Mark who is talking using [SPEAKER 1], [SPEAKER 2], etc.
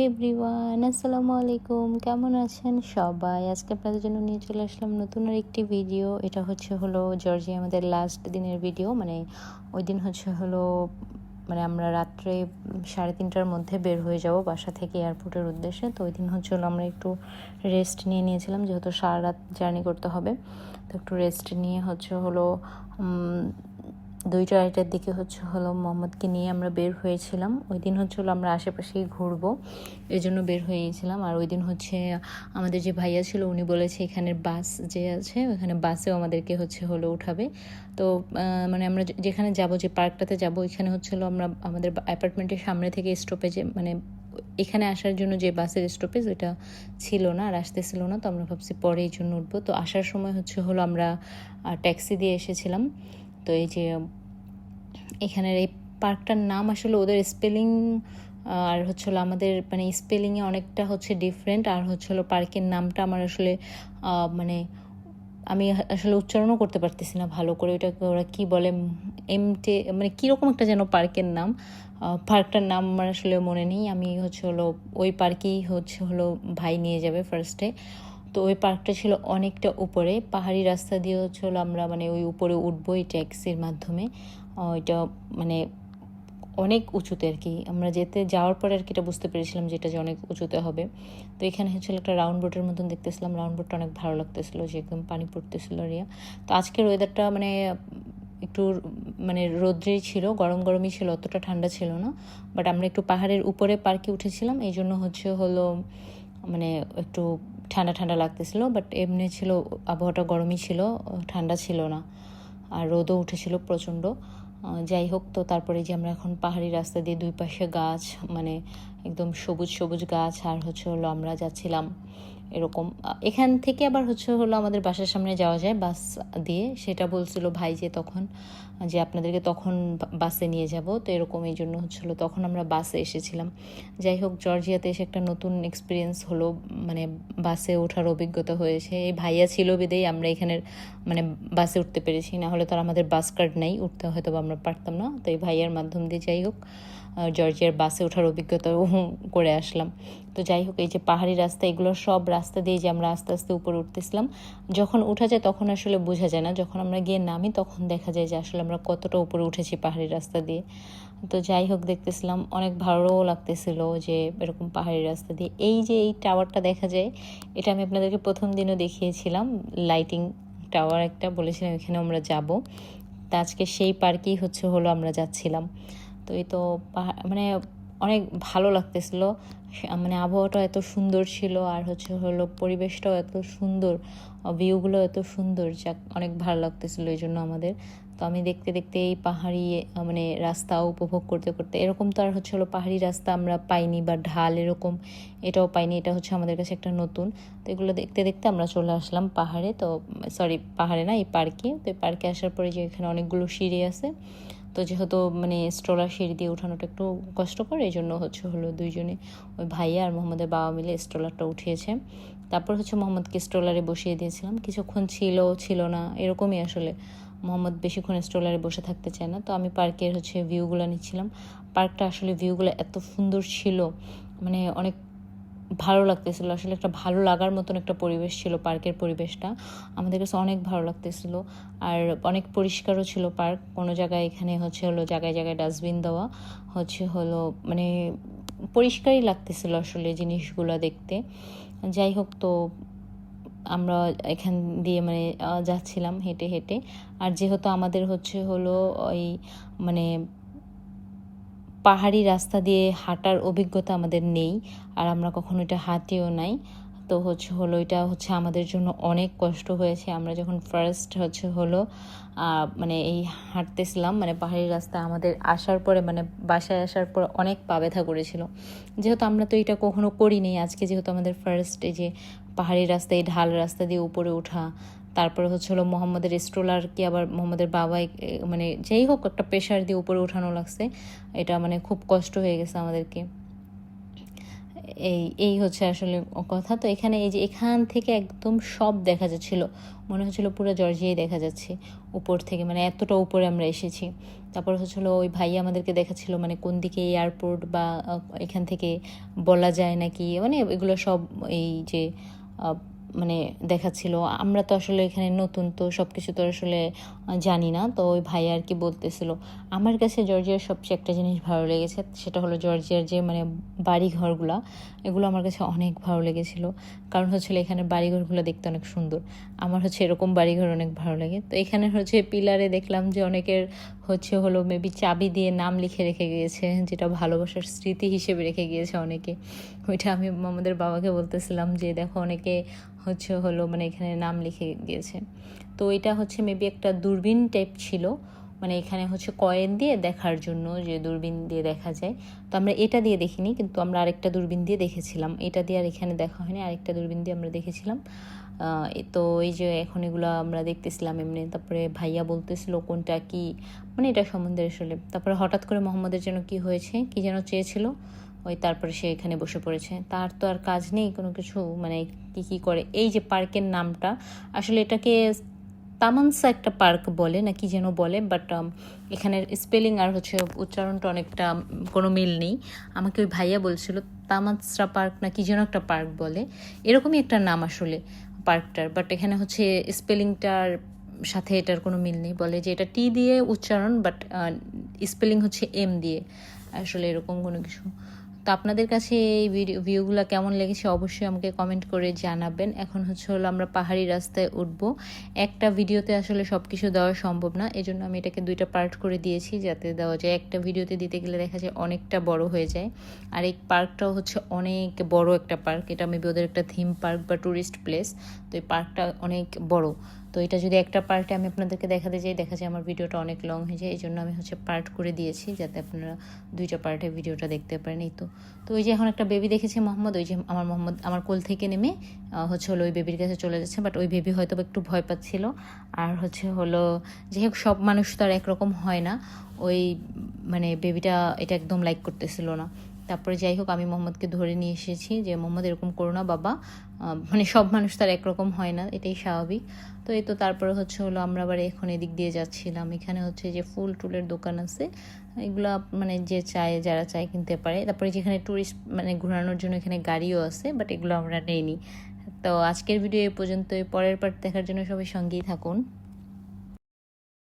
[SPEAKER 1] Everyone, আসসালামু আলাইকুম। কেমন আছেন সবাই? আজকে আপনাদের জন্য নিয়ে চলে আসলাম নতুন আর একটি ভিডিও এটা হচ্ছে হলো জর্জিয়া আমাদের লাস্ট দিনের ভিডিও মানে ওই দিন হচ্ছে হলো মানে আমরা রাত্রে সাড়ে তিনটার মধ্যে বের হয়ে যাব বাসা থেকে এয়ারপোর্টের উদ্দেশ্যে। তো ওই দিন হচ্ছে হলো আমরা একটু রেস্ট নিয়ে নিয়েছিলাম, যেহেতু সারা রাত জার্নি করতে হবে। তো একটু রেস্ট নিয়ে হচ্ছে হলো দুইটা আড়াইটার দিকে হচ্ছে হলো মোহাম্মদকে নিয়ে আমরা বের হয়েছিলাম। ওই দিন হচ্ছে হলো আমরা আশেপাশেই ঘুরবো এই জন্য বের হয়ে গিয়েছিলাম আর ওই দিন হচ্ছে আমাদের যে ভাইয়া ছিল, উনি বলেছে এখানের বাস যে আছে, ওখানে বাসেও আমাদেরকে হচ্ছে হলো উঠাবে। তো মানে আমরা যেখানে যাব, যে পার্কটাতে যাব, ওইখানে হচ্ছে হলো আমরা আমাদের অ্যাপার্টমেন্টের সামনে থেকে স্টপেজে মানে এখানে আসার জন্য যে বাসের স্টপেজ, ওইটা ছিল না আর আসতেছিল না। তো আমরা ভাবছি পরে এই জন্য উঠবো। তো আসার সময় হচ্ছে হলো আমরা ট্যাক্সি দিয়ে এসেছিলাম। তো এই যে এখানের এই পার্কটার নাম আসলে ওদের স্পেলিং আর হচ্ছে হলো আমাদের মানে স্পেলিংয়ে অনেকটা হচ্ছে ডিফারেন্ট আর হচ্ছে হলো পার্কের নামটা আমার আসলে মানে আমি আসলে উচ্চারণও করতে পারতেছি না ভালো করে। ওইটাকে ওরা কী বলে এমটে মানে কীরকম একটা যেন পার্কের নাম। পার্কটার নাম আমার আসলে মনে নেই। আমি হচ্ছে হলো ওই পার্কেই হচ্ছে হলো ভাই নিয়ে যাবে ফার্স্টে তো ওই পার্কটা ছিল অনেকটা উপরে। পাহাড়ি রাস্তা দিয়ে হচ্ছে হলো আমরা মানে ওই উপরে উঠবো এই ট্যাক্সির মাধ্যমে। ওইটা মানে অনেক উঁচুতে আর কি। আমরা যেতে, যাওয়ার পরে আর কি এটা বুঝতে পেরেছিলাম যে এটা যে অনেক উঁচুতে হবে। তো এখানে হচ্ছিল একটা রাউন্ড বোটের মতন দেখতেছিলাম। রাউন্ড বোটটা অনেক ভালো লাগতেছিল, যে একদম পানি পড়তেছিল রিয়া তো আজকের ওয়েদারটা মানে একটু মানে রোদ্রেই ছিল, গরম গরমই ছিল, অতটা ঠান্ডা ছিল না। বাট আমরা একটু পাহাড়ের উপরে পার্কে উঠেছিলাম, এই জন্য হচ্ছে হলো মানে একটু ঠান্ডা ঠান্ডা লাগতেছিল। বাট এমনি ছিল, আবহাওয়াটা গরমই ছিল, ঠান্ডা ছিল না। আর রোদও উঠেছিল প্রচণ্ড। যাই হোক, তো তারপরে যে আমরা এখন পাহাড়ি রাস্তা দিয়ে দুই পাশে গাছ মানে একদম সবুজ সবুজ গাছ, আর হচ্ছে হলো আমরা যাচ্ছিলাম এরকম এখান থেকে আবার হচ্ছে হলো আমাদের বাসার সামনে যাওয়া যায় বাস দিয়ে। সেটা বলছিল ভাই যে তখন, যে আপনাদেরকে তখন বাসে নিয়ে যাব। তো এরকম এই জন্য হচ্ছিল তখন আমরা বাসে এসেছিলাম। যাই হোক, জর্জিয়াতে এসে একটা নতুন এক্সপিরিয়েন্স হলো মানে বাসে ওঠার অভিজ্ঞতা হয়েছে। এই ভাইয়া ছিল বিদেই, আমরা এখানের মানে বাসে উঠতে পেরেছি। না হলে তো আমাদের বাস কার্ড নেই, উঠতে হয়তো আমরা পারতাম না। তো এই ভাইয়ার মাধ্যম দিয়ে যাই হোক জর্জিয়ার বাসে ওঠার অভিজ্ঞতাও করে আসলাম। তো যাই হোক, এই যে পাহাড়ি রাস্তা, এগুলো সব রাস্তা দিয়ে যে আমরা আস্তে আস্তে উপরে উঠতেছিলাম, যখন উঠা যায় তখন আসলে বোঝা যায় না। যখন আমরা গিয়ে নামি তখন দেখা যায় যে আসলে আমরা কতটা উপরে উঠেছি পাহাড়ি রাস্তা দিয়ে। তো যাই হোক, দেখতেছিলাম অনেক ভালোও লাগতেছিল যে এরকম পাহাড়ি রাস্তা দিয়ে। এই যে এই টাওয়ারটা দেখা যায়, এটা আমি আপনাদেরকে প্রথম দিনও দেখিয়েছিলাম। লাইটিং টাওয়ার একটা বলেছিলাম, এখানে আমরা যাব। তা আজকে সেই পার্কেই হচ্ছে হলো আমরা যাচ্ছিলাম। তো এই তো মানে অনেক ভালো লাগতেছিল। মানে আবহাওয়াটা এত সুন্দর ছিল আর হচ্ছে হলো পরিবেশটাও এত সুন্দর ভিউগুলো এত সুন্দর যা অনেক ভালো লাগতেছিল এই জন্য আমাদের। তো আমি দেখতে দেখতে এই পাহাড়ি মানে রাস্তা উপভোগ করতে করতে, এরকম তো আর হচ্ছে হলো পাহাড়ি রাস্তা আমরা পাইনি বা ঢাল এরকম এটাও পাইনি, এটা হচ্ছে আমাদের কাছে একটা নতুন। তো এগুলো দেখতে দেখতে আমরা চলে আসলাম পাহাড়ে। তো সরি পাহাড়ে না, এই পার্কে তো এই পার্কে আসার পরে যে এখানে অনেকগুলো সিঁড়ি আছে তো যেহেতু মানে স্ট্রলার সিঁড়ি দিয়ে উঠানোটা একটু কষ্টকর, এই জন্য হচ্ছে হলো দুইজনে ওই ভাইয়া আর মোহাম্মদের বাবা মিলে স্ট্রলারটা উঠিয়েছে। তারপর হচ্ছে মোহাম্মদকে স্ট্রলারে বসিয়ে দিয়েছিলাম। কিছুক্ষণ ছিল ছিল না, এরকমই আসলে। মোহাম্মদ বেশিক্ষণ স্ট্রলারে বসে থাকতে চায় না, তো আমি পার্কের হচ্ছে ভিউগুলো নিচ্ছিলাম। পার্কটা আসলে ভিউগুলো এত সুন্দর ছিল মানে অনেক ভালো লাগতেছিল। আসলে একটা ভালো লাগার মতন একটা পরিবেশ ছিল পার্কের পরিবেশটা। আমাদের কাছে অনেক ভালো লাগতেছিল। আর অনেক পরিষ্কারও ছিল পার্ক। কোনো জায়গায় এখানে হচ্ছে হলো জায়গায় জায়গায় ডাস্টবিন দেওয়া, হচ্ছে হলো মানে পরিষ্কারই লাগতেছিল আসলে জিনিসগুলো দেখতে। যাই হোক তো আমরা এখান দিয়ে মানে যাচ্ছিলাম হেঁটে হেঁটে। আর যেহেতু আমাদের হচ্ছে হলো ওই মানে পাহাড়ি রাস্তা দিয়ে হাঁটার অভিজ্ঞতা আমাদের নেই, আর আমরা কখনো এটা হাঁটিও নাই। তো হচ্ছে হলো, এটা হচ্ছে আমাদের জন্য অনেক কষ্ট হয়েছে। আমরা যখন ফার্স্ট হচ্ছে হলো মানে এই হাঁটতেছিলাম মানে পাহাড়ি রাস্তা আমাদের আসার পরে মানে বাসায় আসার পর অনেক পা ব্যথা করেছিল। যেহেতু আমরা তো এটা কখনো করিনি, আজকে যেহেতু আমাদের ফার্স্ট এই যে পাহাড়ি রাস্তা এই ঢাল রাস্তা দিয়ে উপরে ওঠা তারপরে হচ্ছে হলো মোহাম্মদের স্ট্রোলারকে আবার মোহাম্মদের বাবাই মানে যেই হোক একটা প্রেশার দিয়ে উপরে উঠানো লাগছে, এটা মানে খুব কষ্ট হয়ে গেছে আমাদেরকে। এই এই হচ্ছে আসলে কথা। তো এখানে এই যে এখান থেকে একদম সব দেখা যাচ্ছিল, মনে হচ্ছিল পুরো জর্জিয়াই দেখা যাচ্ছে উপর থেকে মানে এতটা উপরে আমরা এসেছি। তারপর হচ্ছিল ওই ভাই আমাদেরকে দেখাচ্ছিল মানে কোন দিকে এয়ারপোর্ট বা এখান থেকে বলা যায় নাকি মানে এগুলো সব এই যে মানে দেখাচ্ছিল। আমরা তো আসলে এখানে নতুন, তো সব কিছু তো আসলে জানি না। তো ওই ভাই আর কি বলতেছিল, আমার কাছে জর্জিয়ার সবচেয়ে একটা জিনিস ভালো লেগেছে, সেটা হলো জর্জিয়ার যে মানে বাড়ি ঘরগুলা এগুলো আমার কাছে অনেক ভালো লেগেছিল। কারণ হচ্ছিল এখানে বাড়িঘরগুলো দেখতে অনেক সুন্দর। আমার হচ্ছে এরকম বাড়িঘর অনেক ভালো লাগে। তো এখানে হচ্ছে পিলারে দেখলাম যে অনেকের হচ্ছে হলো মেবি চাবি দিয়ে নাম লিখে রেখে গিয়েছে, যেটা ভালোবাসার স্মৃতি হিসেবে রেখে গিয়েছে অনেকে। ওইটা আমি আমাদের বাবাকে বলতেছিলাম যে, দেখো, অনেকে হচ্ছে হলো মানে এখানে নাম লিখে গিয়েছে তো এটা হচ্ছে মেবি একটা দূরবীন টাইপ ছিল। মানে এখানে হচ্ছে কয়েন দিয়ে দেখার জন্য যে দূরবীন দিয়ে দেখা যায়। তো আমরা এটা দিয়ে দেখিনি, কিন্তু আমরা আরেকটা দূরবীন দিয়ে দেখেছিলাম। এটা দিয়ে আর এখানে দেখা হয়নি, আরেকটা দূরবীন দিয়ে আমরা দেখেছিলাম। তো এই যে এখন এগুলো আমরা দেখতেছিলাম এমনি। তারপরে ভাইয়া বলতেছিল কোনটা কি মানে এটা সম্বন্ধে আসলে। তারপরে হঠাৎ করে মোহাম্মদের যেন কি হয়েছে, কি যেন চেয়েছিল। ওই তারপরে সে এখানে বসে পড়েছে। তার তো আর কাজ নেই, কোনো কিছু মানে কি কি করে? এই যে পার্কের নামটা, আসলে এটাকে তামানসা একটা পার্ক বলে, না কি যেন বলে বাট এখানের স্পেলিং আর হচ্ছে উচ্চারণটা অনেকটা কোনো মিল নেই। আমাকে ওই ভাইয়া বলছিল, তামানসা পার্ক না কি যেন একটা পার্ক বলে। এরকমই একটা নাম আসলে পার্কটার বাট এখানে হচ্ছে স্পেলিংটার সাথে এটার কোনো মিল নেই। বলে যে এটা টি দিয়ে উচ্চারণ বাট স্পেলিং হচ্ছে এম দিয়ে। আসলে এরকম কোনো কিছু। তো আপনাদের কাছে এই ভিউগুলো কেমন লেগেছে অবশ্যই আমাকে কমেন্ট করে জানাবেন। এখন হচ্ছে হলো আমরা পাহাড়ি রাস্তায় উঠবো। একটা ভিডিওতে আসলে সব কিছু দেওয়া সম্ভব না, এজন্য আমি এটাকে দুইটা পার্ট করে দিয়েছি যাতে দেওয়া যায়। একটা ভিডিওতে দিতে গেলে দেখা যায় অনেকটা বড় হয়ে যায়। আর এই পার্কটাও হচ্ছে অনেক বড় একটা পার্ক। এটা মেবি ওদের একটা থিম পার্ক বা ট্যুরিস্ট প্লেস তো এই পার্কটা অনেক বড়। তো এটা যদি একটা পার্টে আমি আপনাদেরকে দেখাতে যাই দেখা যায় আমার ভিডিওটা অনেক লং হয়ে যায় এই জন্য আমি হচ্ছে পার্ট করে দিয়েছি যাতে আপনারা দুইটা পার্টে ভিডিওটা দেখতে পারেন। এই তো তো ওই যে এখন একটা বেবি দেখেছে মোহাম্মদ, ওই যে আমার মোহাম্মদ, আমার কোল থেকে নেমে হচ্ছে হলো ওই বেবির কাছে চলে যাচ্ছে বাট ওই বেবি হয়তো একটু ভয় পাচ্ছিল। আর হচ্ছে হলো হোক, সব মানুষ তো আর একরকম হয় না। ওই মানে বেবিটা এটা একদম লাইক করতেছিল না। তারপরে যাই হোক আমি মোহাম্মদকে ধরে নিয়ে এসেছি যে, মোহাম্মদ, এরকম করো না বাবা। মানে সব মানুষ তার একরকম হয় না, এটাই স্বাভাবিক। তো এই তো তারপরে হচ্ছে হলো আমরা আবার এখন এদিক দিয়ে যাচ্ছিলাম। এখানে হচ্ছে যে ফুল টুলের দোকান আছে, এগুলো মানে যে চায়, যারা চায় কিনতে পারে। তারপরে যেখানে ট্যুরিস্ট মানে ঘোরানোর জন্য এখানে গাড়িও আছে বাট এগুলো আমরা নেইনি। তো আজকের ভিডিও এই পর্যন্তই। পরের পার্ট দেখার জন্য সবাই সঙ্গেই থাকুন।